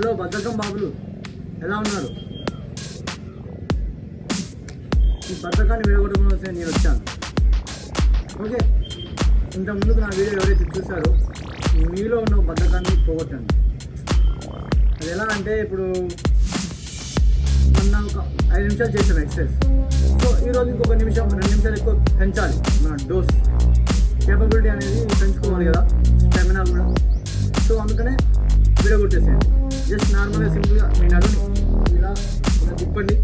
Hello బద్దకం బాబులు. ఎలా ఉన్నారు? ఈ బద్దకాన్ని విడగొట్టుకుని నేను వచ్చాను. ఓకే ఇంతకుముందుకు నా వీడియో ఎవరైతే చూసారో మీలో ఉన్న బద్దకాన్ని పోగొట్టండి. అది ఎలా అంటే ఇప్పుడు మొన్న ఒక ఐదు నిమిషాలు చేసాం ఎక్సర్సైజ్. సో ఈరోజు ఇంకొక నిమిషం రెండు నిమిషాలు ఎక్కువ పెంచాలి మన డోస్. కేపబిలిటీ అనేది పెంచుకోవాలి కదా స్టెమినా కూడా. సో అందుకనే విడగొట్టేసేయండి. జస్ట్ నార్మల్గా సింపుల్గా మీ నడుని ఇలా ఇలా తిప్పండి.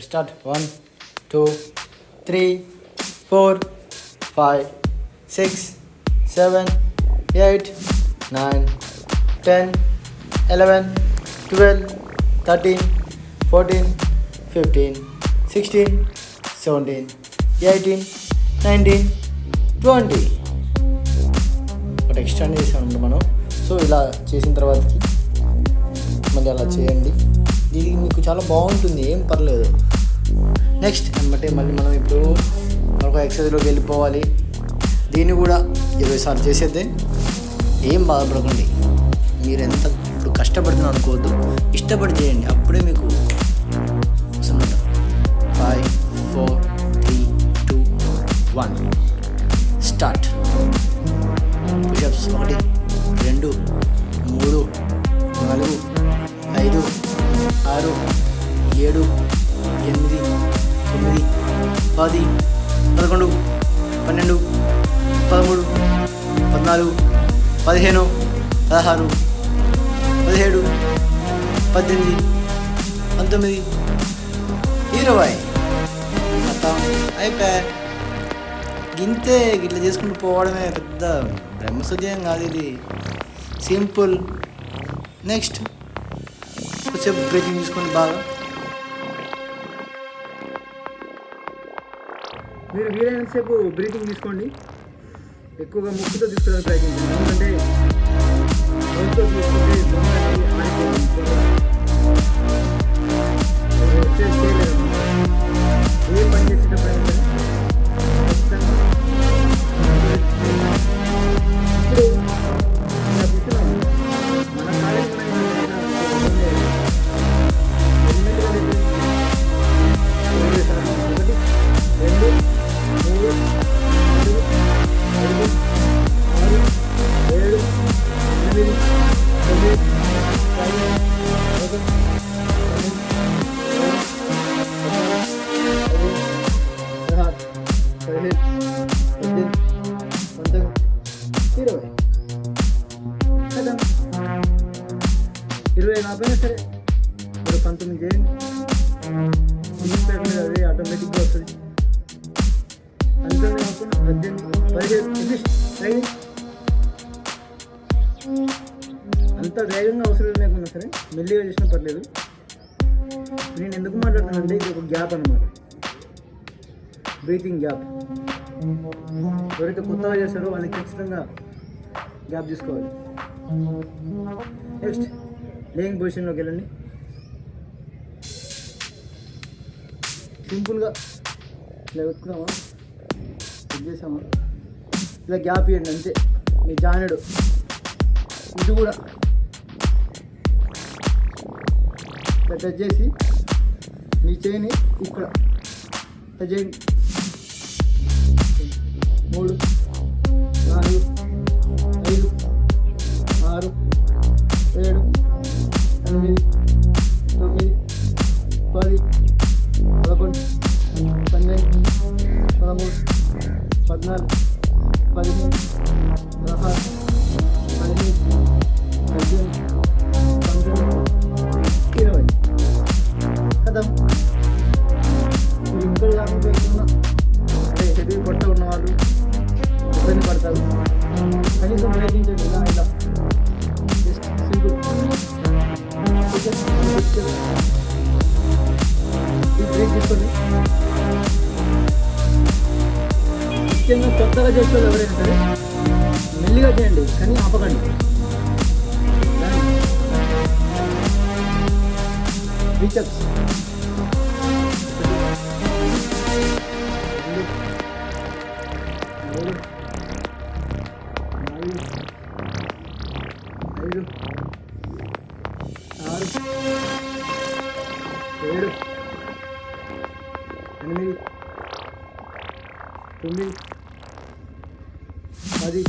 Start one two three four five six seven eight nine ten eleven twelve thirteen fourteen fifteen sixteen seventeen eighteen nineteen twenty ఒకటి ఎక్స్టెండ్ చేసామండి మనం. సో ఇలా చేసిన తర్వాతకి మళ్ళీ అలా చేయండి. ఇది మీకు చాలా బాగుంటుంది ఏం పర్లేదు. నెక్స్ట్ అంటే మళ్ళీ మనం ఇప్పుడు మరొక ఎక్సర్సైజ్లోకి వెళ్ళిపోవాలి. దీన్ని కూడా ఇరవై సార్లు చేసేద్దే. ఏం బాధపడకండి. మీరు ఎంత ఇప్పుడు కష్టపడుతున్నారు అనుకోవద్దు. ఇష్టపడి చేయండి. అప్పుడే మీకు పది పదకొండు పన్నెండు పదమూడు పద్నాలుగు పదిహేను పదహారు పదిహేడు పద్దెనిమిది పంతొమ్మిది ఇరవై. మొత్తం అయిపోయా గింతే ఇట్లా చేసుకుంటూ పోవడమే పెద్ద బ్రహ్మశుద్ధ్యం కాదు ఇది. సింపుల్. నెక్స్ట్. కొంచెం బ్రేకింగ్ తీసుకోండి బాగా. మీరు వీలైనంతసేపు బ్రీతింగ్ తీసుకోండి. ఎక్కువగా ముక్కుతో తీసుకోవడానికి ప్రయత్నించండి. ఎందుకంటే ఇరవై. కదా ఇరవై కాకపోయినా సరే. ఇప్పుడు పంతొమ్మిది చేయండి. ఇంగ్లీష్ మీద అది ఆటోమేటిక్గా వస్తుంది. అంతే కాకుండా పద్దెనిమిది పదిహేడు ఇంగ్లీష్ అంత ధైర్యంగా అవసరం లేకుండా సరే మెల్లిగా చేసినా పర్లేదు. నేను ఎందుకు మాట్లాడుతానంటే ఇది ఒక గ్యాప్ అనమాట బ్రీతింగ్ గ్యాప్ ఎవరైతే కొత్తగా చేస్తారో వాళ్ళకి ఖచ్చితంగా గ్యాప్ తీసుకోవాలి. నెక్స్ట్ లేయింగ్ పొజిషన్లోకి వెళ్ళండి. సింపుల్గా ఇలా పెట్టుకున్నామా? ఇది చేసామా? ఇలా గ్యాప్ ఇవ్వండి అంతే. మీ జానుడు. ఇది కూడా ఇలా టచ్ చేసి మీ చేయిని ఇక్కడ టచ్ చేయండి. 0, 3, ముఖ్యంగా కొత్తగా చేసే వాళ్ళు ఎవరైనా సరే మెల్లిగా చేయండి కానీ ఆపకండి బిచప్స్ మూడు నాలుగు ఐదు ఆరు ఏడు ఎనిమిది తొమ్మిది పది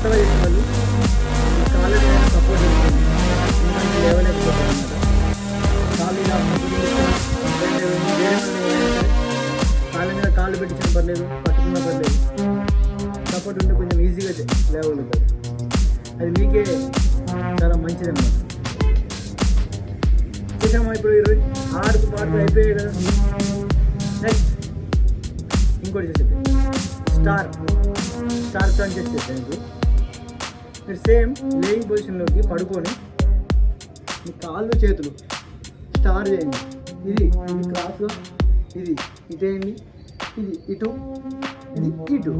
కొత్తగా చేసే వాళ్ళు ఈ సపోర్ట్ చేస్తుంది ఎందుకంటే కాళ్ళు ఇలా కాళ్ళ మీద కాళ్ళు పెట్టించిన పర్లేదు పట్టుకున్నా పర్లేదు. సపోర్ట్ ఉంటే కొంచెం ఈజీగా లేవగలుగుతారు. అది మీకే చాలా మంచిది అన్నమాట చేసామా ఇప్పుడు ఈరోజు ఆరు పాటలు అయిపోయాయి కదా. నెక్స్ట్ ఇంకోటి చేసేది స్టార్ స్టార్ టర్న్ చేసి చేసాను ఇప్పుడు మీరు సేమ్ లేయింగ్ పొజిషన్లోకి పడుకొని మీ కాళ్ళు చేతులు స్టార్ చేయండి. ఇది ఇది క్రాస్గా ఇది ఇటేయండి ఇది ఇటు ఇది ఇటు.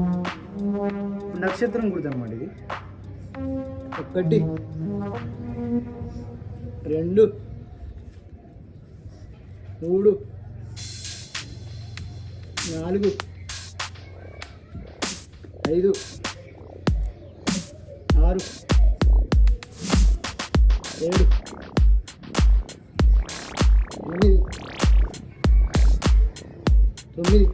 నక్షత్రం గుర్తు ఇది. ఒకటి రెండు మూడు నాలుగు ఐదు ఆరు ఏడు ఎనిమిది తొమ్మిది.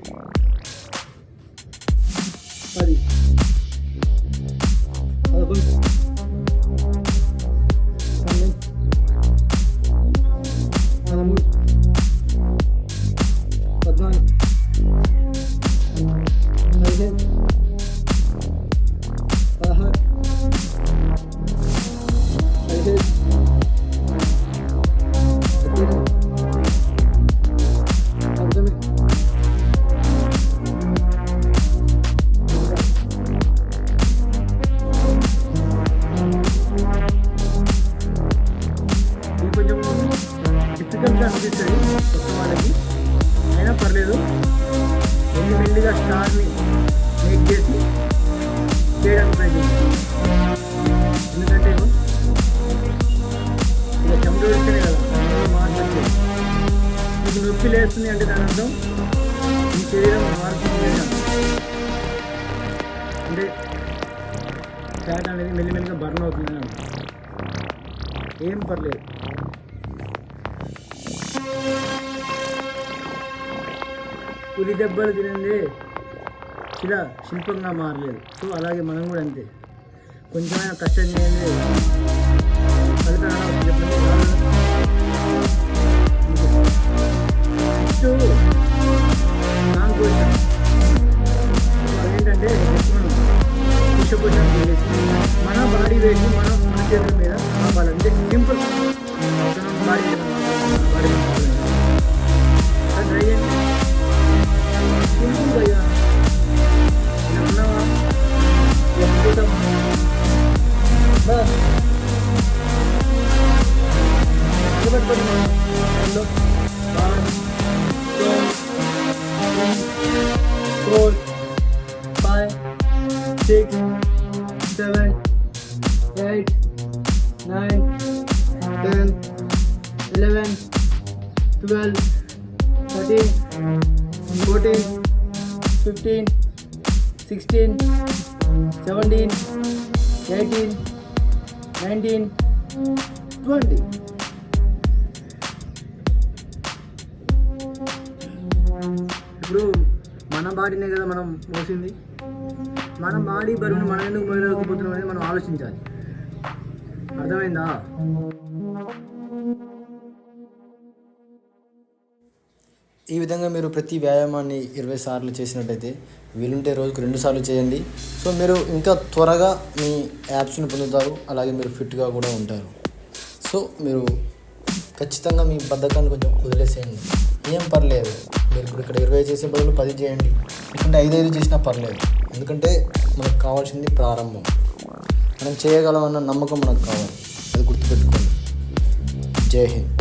చేస్తుంది అంటే దాని అర్థం మీ శరీరం మార్పు చేయడం. అంటే ఫ్యాట్ అనేది మెల్లిమెల్లిగా బర్న్ అవుతుంది అర్థం. ఏం పర్లేదు. పులి దెబ్బలు తినండి ఇలా శిల్పంగా మారలేదు. సో అలాగే మనం కూడా అంతే. కొంచెమైనా కష్టం చేయండి. ఫలితం ఎలా వస్తుంది చెప్పండి నెక్స్ట్ నాకు కొంచెం అదేంటంటే పుష పొజిషన్ చేసి మన బాడీ వెయిట్ మన మన చేతుల మీద ఆపాలంటే సింపుల్. బాడీ బాడీ ట్రై చేయండి సింపుల్ భయ్యా ఉన్నావా ఎక్కుతామా బా నిలబెట్టుకోండి thirteen fourteen fifteen sixteen seventeen eighteen nineteen twenty. ఇప్పుడు మన బాడీనే కదా మనం మోసింది. మన బాడీ బరువుని మనం ఎందుకు మోయలేకపోతున్నాం అనేది మనం ఆలోచించాలి. అర్థమైందా? ఈ విధంగా మీరు ప్రతి వ్యాయామాన్ని ఇరవై సార్లు చేసినట్టయితే వీలుంటే రోజుకు రెండు సార్లు చేయండి. సో మీరు ఇంకా త్వరగా మీ యాప్స్ని పొందుతారు. అలాగే మీరు ఫిట్గా కూడా ఉంటారు. సో మీరు ఖచ్చితంగా మీ బద్ధకాన్ని కొంచెం వదిలేసేయండి. ఏం పర్లేదు. మీరు ఇప్పుడు ఇక్కడ ఇరవై చేసే బదులు పది చేయండి. ఎందుకంటే ఐదు ఐదు చేసినా పర్లేదు. ఎందుకంటే మనకు కావాల్సింది ప్రారంభం. మనం చేయగలం అన్న నమ్మకం మనకు కావాలి. అది గుర్తుపెట్టుకోండి. జై హింద్.